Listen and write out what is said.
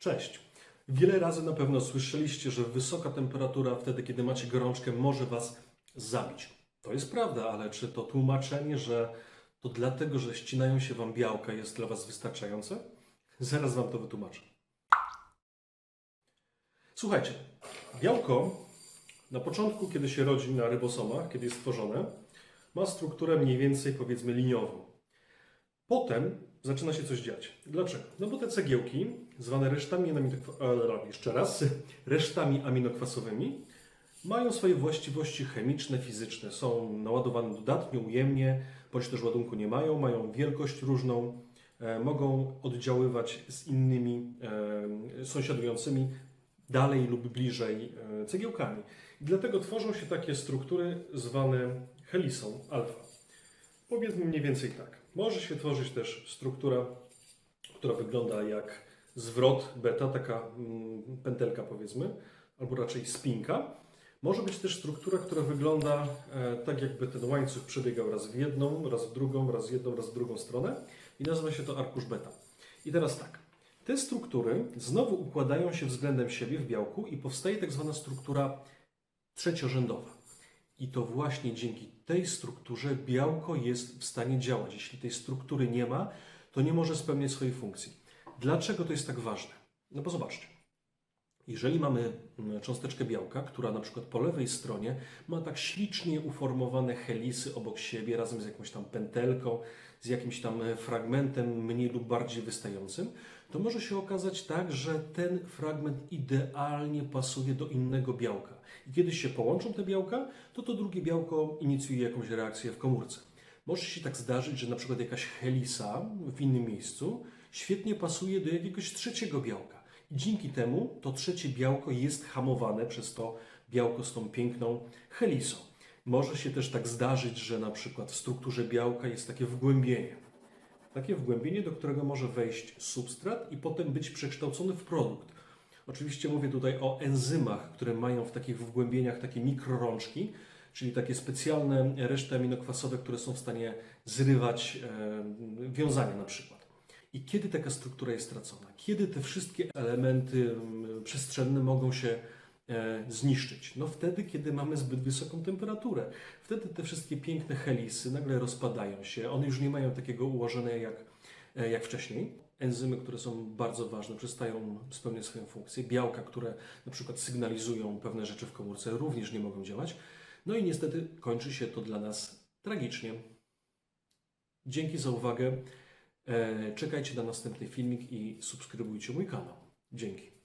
Cześć. Wiele razy na pewno słyszeliście, że wysoka temperatura wtedy, kiedy macie gorączkę, może Was zabić. To jest prawda, ale czy to tłumaczenie, że to dlatego, że ścinają się Wam białka, jest dla Was wystarczające? Zaraz Wam to wytłumaczę. Słuchajcie, białko na początku, kiedy się rodzi na rybosomach, kiedy jest tworzone, ma strukturę mniej więcej powiedzmy liniową. Potem zaczyna się coś dziać. Dlaczego? No bo te cegiełki, zwane resztami aminokwasowymi, jeszcze raz, resztami aminokwasowymi, mają swoje właściwości chemiczne, fizyczne. Są naładowane dodatnio, ujemnie, bądź też ładunku nie mają, mają wielkość różną, e, mogą oddziaływać z innymi e, sąsiadującymi dalej lub bliżej e, cegiełkami. I dlatego tworzą się takie struktury zwane helisą alfa. Powiedzmy mniej więcej tak. Może się tworzyć też struktura, która wygląda jak zwrot beta, taka mm, pętelka powiedzmy, albo raczej spinka. Może być też struktura, która wygląda e, tak, jakby ten łańcuch przebiegał raz w jedną, raz w drugą, raz w jedną, raz w drugą stronę i nazywa się to arkusz beta. I teraz tak. Te struktury znowu układają się względem siebie w białku i powstaje tak zwana struktura trzeciorzędowa. I to właśnie dzięki tej strukturze białko jest w stanie działać. Jeśli tej struktury nie ma, to nie może spełniać swojej funkcji. Dlaczego to jest tak ważne? No bo zobaczcie. Jeżeli mamy mm, cząsteczkę białka, która na przykład po lewej stronie ma tak ślicznie uformowane helisy obok siebie, razem z jakąś tam pętelką, z jakimś tam e, fragmentem mniej lub bardziej wystającym, to może się okazać tak, że ten fragment idealnie pasuje do innego białka. I kiedy się połączą te białka, to to drugie białko inicjuje jakąś reakcję w komórce. Może się tak zdarzyć, że na przykład jakaś helisa w innym miejscu świetnie pasuje do jakiegoś trzeciego białka. Dzięki temu to trzecie białko jest hamowane przez to białko z tą piękną helisą. Może się też tak zdarzyć, że na przykład w strukturze białka jest takie wgłębienie. Takie wgłębienie, do którego może wejść substrat i potem być przekształcony w produkt. Oczywiście mówię tutaj o enzymach, które mają w takich wgłębieniach takie mikrorączki, czyli takie specjalne reszty aminokwasowe, które są w stanie zrywać e, wiązania na przykład. I kiedy taka struktura jest stracona? Kiedy te wszystkie elementy mm, przestrzenne mogą się e, zniszczyć? No wtedy, kiedy mamy zbyt wysoką temperaturę. Wtedy te wszystkie piękne helisy nagle rozpadają się. One już nie mają takiego ułożenia jak, e, jak wcześniej. Enzymy, które są bardzo ważne, przestają spełniać swoją funkcję. Białka, które na przykład sygnalizują pewne rzeczy w komórce, również nie mogą działać. No i niestety kończy się to dla nas tragicznie. Dzięki za uwagę. E, Czekajcie na następny filmik i subskrybujcie mój kanał. Dzięki.